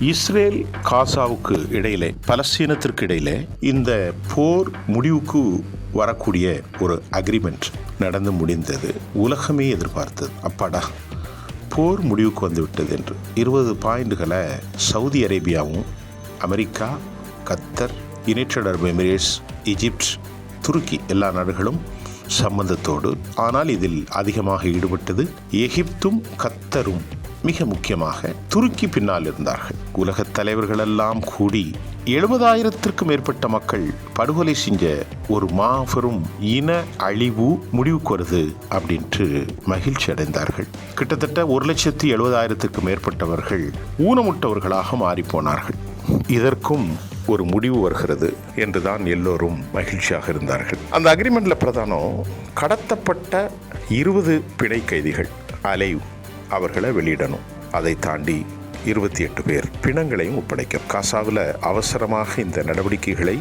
Israel காசாவுக்கு இடையிலே பலஸ்தீனத்திற்கு இடையிலே இந்த போர் முடிவுக்கு வரக்கூடிய ஒரு அக்ரிமெண்ட் நடந்து முடிந்தது. உலகமே எதிர்பார்த்தது. அப்பாடா போர் முடிவுக்கு வந்துவிட்டது என்று. இருபது பாயிண்டுகளை Saudi அரேபியாவும் America Qatar United Arab Emirates Egypt துருக்கி எல்லா நாடுகளும் சம்பந்தத்தோடு ஆனால் இதில் அதிகமாக ஈடுபட்டது எகிப்தும் கத்தரும். மிக முக்கியமாக துருக்கி பின்னால் இருந்தார்கள். உலகத் தலைவர்களெல்லாம் கூடி எழுபதாயிரத்திற்கும் மேற்பட்ட மக்கள் படுகொலை செஞ்ச ஒரு மாபெரும் இன அழிவு முடிவுக்கு வருது அப்படின்ட்டு மகிழ்ச்சி அடைந்தார்கள். கிட்டத்தட்ட ஒரு லட்சத்தி எழுபதாயிரத்திற்கும் மேற்பட்டவர்கள் ஊனமுட்டவர்களாக மாறிப்போனார்கள் இதற்கும் ஒரு முடிவு வருகிறது என்றுதான் எல்லோரும் மகிழ்ச்சியாக இருந்தார்கள். அந்த அக்ரிமெண்ட்ல பிரதானம் கடத்தப்பட்ட இருபது பிணை கைதிகள் அலைவு அவர்களை வெளியிடணும். அதை தாண்டி இருபத்தி எட்டு பேர் பிணங்களையும் ஒப்படைக்கும். காசாவில் அவசரமாக இந்த நடவடிக்கைகளை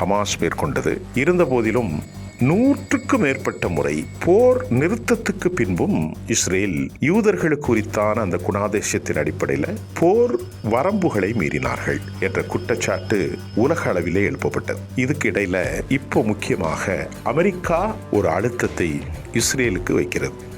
ஹமாஸ் மேற்கொண்டது. இருந்த போதிலும் நூற்றுக்கும் மேற்பட்ட முறை போர் நிறுத்தத்துக்கு பின்பும் இஸ்ரேல் யூதர்களுக்கு குறித்தான அந்த குணாதேசத்தின் அடிப்படையில் போர் வரம்புகளை மீறினார்கள் என்ற குற்றச்சாட்டு உலக அளவிலே எழுப்பப்பட்டது. இதுக்கு இடையில இப்போ முக்கியமாக அமெரிக்கா ஒரு அழுத்தத்தை இஸ்ரேலுக்கு வைக்கிறது.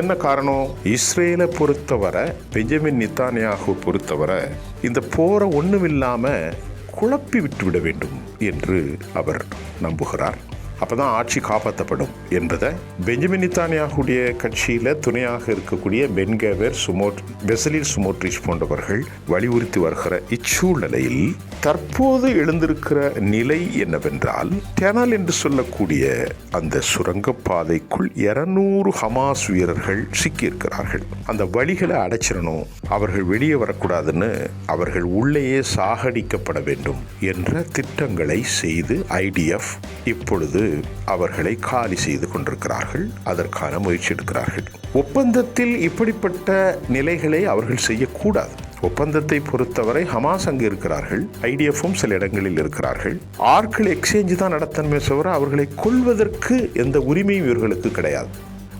என்ன காரணம்? இஸ்ரேலை பொறுத்தவரை பெஞ்சமின் நித்தானியாகு பொறுத்தவரை இந்த போரை ஒன்றுமில்லாமல் குழப்பி விட்டுவிட வேண்டும் என்று அவர் நம்புகிறார். அப்பதான் ஆட்சி காப்பாற்றப்படும் என்பதை பெஞ்சமின் நித்தானியாகுடைய கட்சியில் துணையாக இருக்கக்கூடிய பென்கேவர் சுமோட் பெசலில் சுமோட்ரிச் போன்றவர்கள் வலியுறுத்தி வருகிற இச்சூழ்நிலையில் தற்போது எழுந்திருக்கிற நிலை என்னவென்றால் டெனல் என்று சொல்லக்கூடிய அந்த சுரங்கப்பாதைக்குள் இருநூறு ஹமாஸ் வீரர்கள் சிக்கியிருக்கிறார்கள். அந்த வழிகளை அடைச்சிடணும் அவர்கள் வெளியே வரக்கூடாதுன்னு அவர்கள் உள்ளேயே சாகடிக்கப்பட வேண்டும் என்ற திட்டங்களை செய்து ஐடிஎஃப் இப்பொழுது அவர்களை காலி செய்து கொண்டிருக்கிறார்கள். அதற்கான முயற்சி எடுக்கிறார்கள். ஒப்பந்தத்தில் இப்படிப்பட்ட நிலைகளை அவர்கள் செய்யக்கூடாது. ஒப்பந்தத்தை பொறுத்தவரை ஹமாஸ் அங்கு இருக்கிறார்கள். ஐடிஎஃப்பும் சில இடங்களில் இருக்கிறார்கள். ஆட்கள் எக்ஸ்சேஞ்சு தான் நடத்தணுமே தவிர அவர்களை கொள்வதற்கு எந்த உரிமையும் இவர்களுக்கு கிடையாது.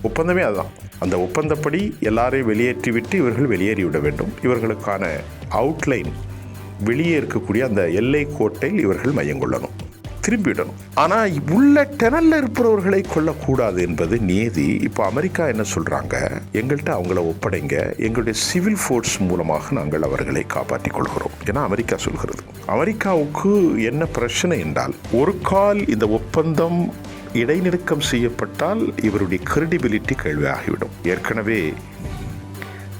ஒப்பந்தமே அதுதான். அந்த ஒப்பந்தப்படி எல்லாரையும் வெளியேற்றிவிட்டு இவர்கள் வெளியேறிவிட வேண்டும். இவர்களுக்கான அவுட்லைன் வெளியே இருக்கக்கூடிய அந்த எல்லை கோட்டையில் இவர்கள் மையம் கொள்ளணும். திரும்பிவிடணும் ஆனால் உள்ள டெனலில் இருப்பவர்களை கொல்லக்கூடாது என்பது நீதி. இப்போ அமெரிக்கா என்ன சொல்கிறாங்க எங்கள்கிட்ட அவங்கள ஒப்படைங்க. எங்களுடைய சிவில் ஃபோர்ஸ் மூலமாக நாங்கள் அவர்களை காப்பாற்றிக் கொள்கிறோம் என அமெரிக்கா சொல்கிறது. அமெரிக்காவுக்கு என்ன பிரச்சனை என்றால் ஒரு கால் இந்த ஒப்பந்தம் இடைநிறுக்கம் செய்யப்பட்டால் இவருடைய கிரெடிபிலிட்டி கேள்வியாகிவிடும். ஏற்கனவே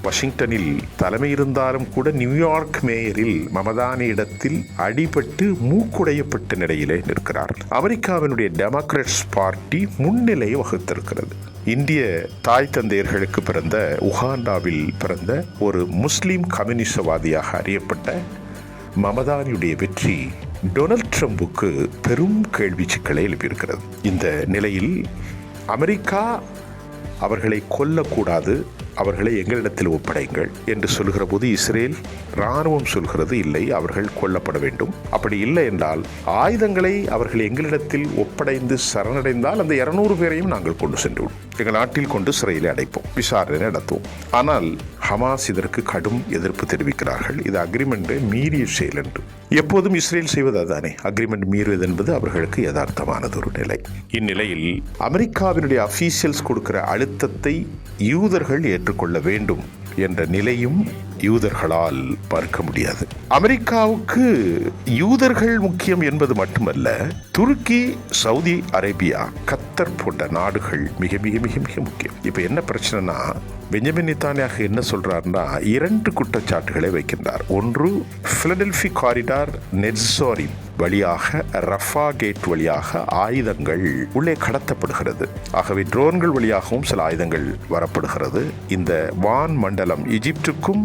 வாஷிங்டனில் தலைமை இருந்தாலும் கூட நியூயார்க் மேயரில் மமதானி இடத்தில் அடிபட்டு மூக்குடையப்பட்ட நிலையிலே நிற்கிறார். அமெரிக்காவினுடைய டெமோக்ராட்ஸ் பார்ட்டி முன்னிலையை வகுத்திருக்கிறது. இந்திய தாய் தந்தையர்களுக்கு பிறந்த உகாண்டாவில் பிறந்த ஒரு முஸ்லீம் கம்யூனிசவாதியாக அறியப்பட்ட மமதானியுடைய வெற்றி டொனால்ட் ட்ரம்புக்கு பெரும் கேள்வி சிக்கலை எழுப்பியிருக்கிறது. இந்த நிலையில் அமெரிக்கா அவர்களை கொல்லக்கூடாது அவர்களை எங்களிடத்தில் ஒப்படைங்கள் என்று சொல்கிற போது இஸ்ரேல் இராணுவம் சொல்கிறது இல்லை அவர்கள் கொல்லப்பட வேண்டும். அப்படி இல்லை என்றால் ஆயுதங்களை அவர்கள் எங்களிடத்தில் ஒப்படைந்து சரணடைந்தால் அந்த இருநூறு பேரையும் நாங்கள் கொண்டு சென்று எங்கள் நாட்டில் கொண்டு சிறையில் அடைப்போம் விசாரணை நடத்துவோம். ஆனால் ஹமாஸ் இதற்கு கடும் எதிர்ப்பு தெரிவிக்கிறார்கள். இது அக்ரிமெண்ட்டை மீறிய செயல் என்று. எப்போதும் இஸ்ரேல் செய்வது அதுதானே அக்ரிமெண்ட் மீறுவது என்பது அவர்களுக்கு யதார்த்தமானது ஒரு நிலை. இந்நிலையில் அமெரிக்காவினுடைய அஃபீஷியல்ஸ் கொடுக்கிற அழுத்தத்தை யூதர்கள் ஏற்றுக்கொள்ள வேண்டும். என்ற நிலையும் யூதர்களால் பார்க்க முடியாது. அமெரிக்காவுக்கு யூதர்கள் முக்கியம் என்பது மட்டுமல்ல துருக்கி சவுதி அரேபியா கத்தர் போன்ற நாடுகள் மிக மிக மிக மிக முக்கியம். இப்போ என்ன பிரச்சனைனா பெஞ்சமின் நித்தானியாக என்ன சொல்றாருன்னா இரண்டு குற்றச்சாட்டுகளை வைக்கின்றார். ஒன்று பிலடெல்பி காரிடார் நெட்ஸோரின் வழியாக ரஃபா கேட் வழியாக ஆயுதங்கள் உள்ளே கடத்தப்படுகிறது. ஆகவே ட்ரோன்கள் வழியாகவும் சில ஆயுதங்கள் வரப்படுகிறது. இந்த வான் மண்டலம் எகிப்துக்கும்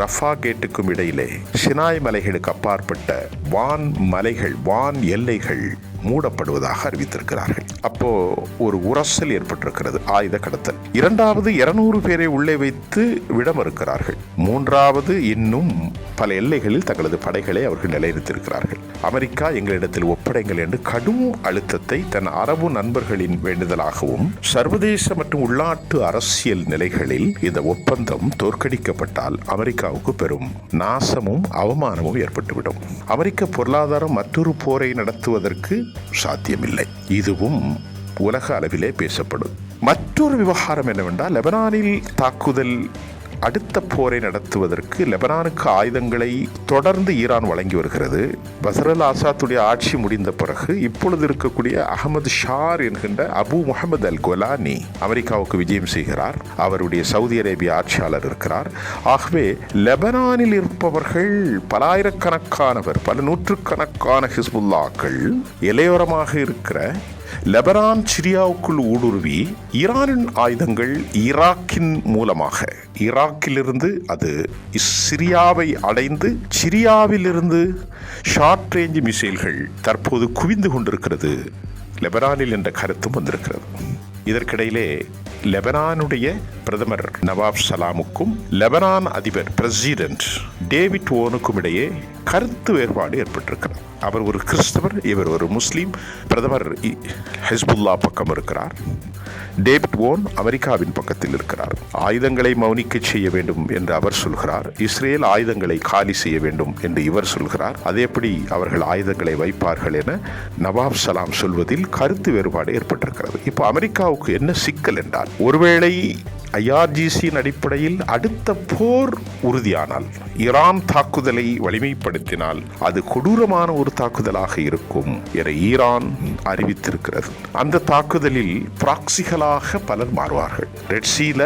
ரஃபா கேட்டுக்கும் இடையிலே சினாய் மலைகளுக்கு அப்பாற்பட்ட வான் மலைகள் வான் எல்லைகள் மூடப்படுவதாக அறிவித்திருக்கிறார்கள். அப்போ ஒரு உரசல் ஏற்பட்டிருக்கிறது ஆயுத கடத்தல். இரண்டாவது இருநூறு பேரை உள்ளே வைத்து விட மறுக்கிறார்கள் மூன்றாவது இன்னும் பல எல்லைகளில் தங்களது படைகளை அவர்கள் நிலைநிறுத்தியிருக்கிறார்கள். அமெரிக்கா எங்களிடத்தில் ஒப்படைங்கள் என்று கடும் அழுத்தத்தை தன் அரபு நண்பர்களின் வேண்டுதலாகவும் சர்வதேச மற்றும் உள்நாட்டு அரசியல் நிலைகளில் இந்த ஒப்பந்தம் தோற்கடிக்கப்பட்டால் அமெரிக்காவுக்கு பெரும் நாசமும் அவமானமும் ஏற்பட்டுவிடும். அமெரிக்க பொருளாதாரம் மற்றொரு போரை நடத்துவதற்கு சாத்தியமில்லை. இதுவும் உலக அளவிலே பேசப்படும். மற்றொரு விவகாரம் என்னவென்றால் லெபனானில் தாக்குதல் அடுத்த போரை நடத்துவதற்கு லெபனானுக்கு ஆயுதங்களை தொடர்ந்து ஈரான் வழங்கி வருகிறது. பசரல் ஆசாத்துடைய ஆட்சி முடிந்த பிறகு இப்பொழுது இருக்கக்கூடிய அகமது ஷார் என்கின்ற அபு முகமது அல் கொலானி அமெரிக்காவுக்கு விஜயம் செய்கிறார். அவருடைய சவுதி அரேபிய ஆட்சியாளர் இருக்கிறார். ஆகவே லெபனானில் இருப்பவர்கள் பலாயிரக்கணக்கானவர் பல நூற்றுக்கணக்கான ஹிஸ்புல்லாக்கள் இலையோரமாக இருக்கிற லெபனான் சிரியாவுக்குள் ஊடுருவி ஈரானின் ஆயுதங்கள் ஈராக்கின் மூலமாக. ஈராக்கிலிருந்து அது சிரியாவை அடைந்து சிரியாவிலிருந்து ஷார்ட் ரேஞ்ச் மிசைல்கள் தற்போது குவிந்து கொண்டிருக்கிறது. லெபனானில் என்ற கருத்தும் வந்திருக்கிறது. இதற்கிடையிலே லெபனானுடைய பிரதமர் நவாப் சலாமுக்கும் லெபனான் அதிபர் பிரசிடென்ட் டேவிட் ஓனுக்கும் இடையே கருத்து வேறுபாடு ஏற்பட்டிருக்கிறது. அவர் ஒரு கிறிஸ்தவர் இவர் ஒரு முஸ்லீம். பிரதமர் இ- ஹிஸ்புல்லா பக்கம் இருக்கிறார். டேவிட் ஓன் அமெரிக்காவின் பக்கத்தில் இருக்கிறார். ஆயுதங்களை மௌனிக்க செய்ய வேண்டும் என்று அவர் சொல்கிறார். இஸ்ரேல் ஆயுதங்களை காலி செய்ய வேண்டும் என்று இவர் சொல்கிறார். அதேபடி அவர்கள் ஆயுதங்களை வைப்பார்கள் என நவாப் சலாம் சொல்வதில் கருத்து வேறுபாடு ஏற்பட்டிருக்கிறது. இப்போ அமெரிக்காவுக்கு என்ன சிக்கல் என்றால் ஒருவேளை ஐஆர்ஜிசியின் அடிப்படையில் அடுத்த போர் உறுதியானால் ஈரான் தாக்குதலை வலிமைப்படுத்தினால் அது கொடூரமான ஒரு தாக்குதலாக இருக்கும் என ஈரான் அறிவித்திருக்கிறது. அந்த தாக்குதலில் பிராக்சிகளாக பலர் மாறுவார்கள். ரெட்சியில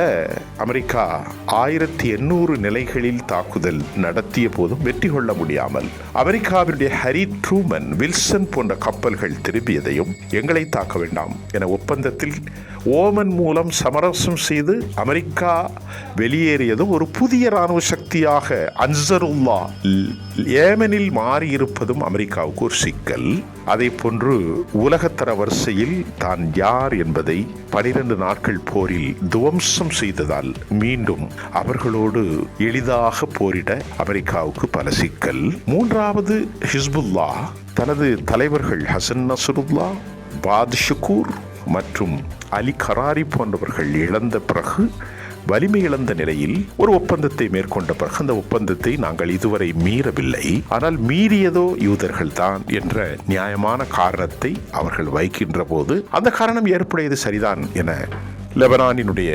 அமெரிக்கா ஆயிரத்தி எண்ணூறு நிலைகளில் தாக்குதல் நடத்திய போதும் வெற்றி கொள்ள முடியாமல் அமெரிக்காவினுடைய ஹரி ட்ரூமன் வில்சன் போன்ற கப்பல்கள் திரும்பியதையும் எங்களை தாக்க வேண்டாம் என ஒப்பந்தத்தில் ஓமன் மூலம் சமரசம் செய்து அமெரிக்கா வெளியேறியதும் ஒரு புதிய இராணுவ சக்தியாக அன்சருல்லா ஏமனில் மாறியிருப்பதும் அமெரிக்காவுக்கு ஒரு சிக்கல். அதை போன்று உலகத்தர வரிசையில் தான் யார் என்பதை பனிரெண்டு நாட்கள் போரில் துவம்சம் செய்ததால் மீண்டும் அவர்களோடு எளிதாக போரிட அமெரிக்காவுக்கு பல சிக்கல். மூன்றாவது ஹிஸ்புல்லா தனது தலைவர்கள் ஹசன் நசருல்லா பாத் ஷுக்கூர் மற்றும் அலி கராரி போன்றவர்கள் இழந்த பிறகு வலிமை இழந்த நிலையில் ஒரு ஒப்பந்தத்தை மேற்கொண்ட பிறகு அந்த ஒப்பந்தத்தை நாங்கள் இதுவரை மீறவில்லை. ஆனால் மீறியதோ யூதர்கள் தான் என்ற நியாயமான காரணத்தை அவர்கள் வைக்கின்ற போது அந்த காரணம் ஏற்புடையது சரிதான் என லெபனானினுடைய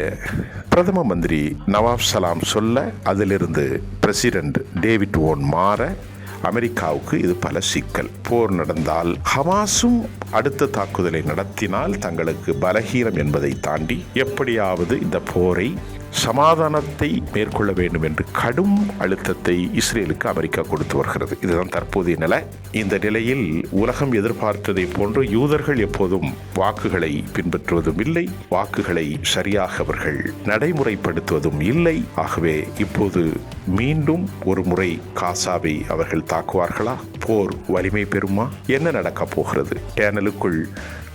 பிரதம மந்திரி நவாப் சலாம் சொல்ல அதிலிருந்து பிரசிடென்ட் டேவிட் ஓன் மாற அமெரிக்காவுக்கு இது பல சிக்கல். போர் நடந்தால் ஹமாஸும் அடுத்த தாக்குதலை நடத்தினால் தங்களுக்கு பலகீனம் என்பதை தாண்டி எப்படியாவது இந்த போரை சமாதானத்தை மேற்கொள்ள வேண்டும் என்று கடும் அழுத்தத்தை இஸ்ரேலுக்கு அமெரிக்கா கொடுத்து வருகிறது. இதுதான் தற்போதைய நிலை. இந்த நிலையில் உலகம் எதிர்பார்த்ததை போன்று யூதர்கள் எப்போதும் வாக்குகளை பின்பற்றுவதும் இல்லை வாக்குகளை சரியாக அவர்கள் நடைமுறைப்படுத்துவதும் இல்லை. ஆகவே இப்போது மீண்டும் ஒரு முறை காசாவை அவர்கள் தாக்குவார்களா? போர் வலிமை பெறுமா? என்ன நடக்கப் போகிறது? டேனலுக்குள்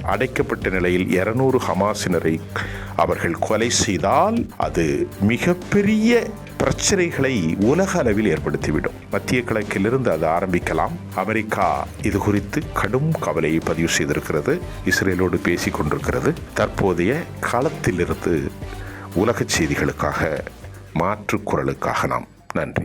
அடைக்கப்பட்ட நிலையில் இருநூறு ஹமாசினரை அவர்கள் கொலை செய்தால் அது மிகப்பெரிய பிரச்சனைகளை உலக அளவில் ஏற்படுத்திவிடும். மத்திய கிழக்கிலிருந்து அது ஆரம்பிக்கலாம். அமெரிக்கா இது குறித்து கடும் கவலையை பதிவு செய்திருக்கிறது. இஸ்ரேலோடு பேசிக் கொண்டிருக்கிறது. தற்போதைய காலத்திலிருந்து உலகச் செய்திகளுக்காக மாற்றுக் குரலுக்காக நாம் நன்றி.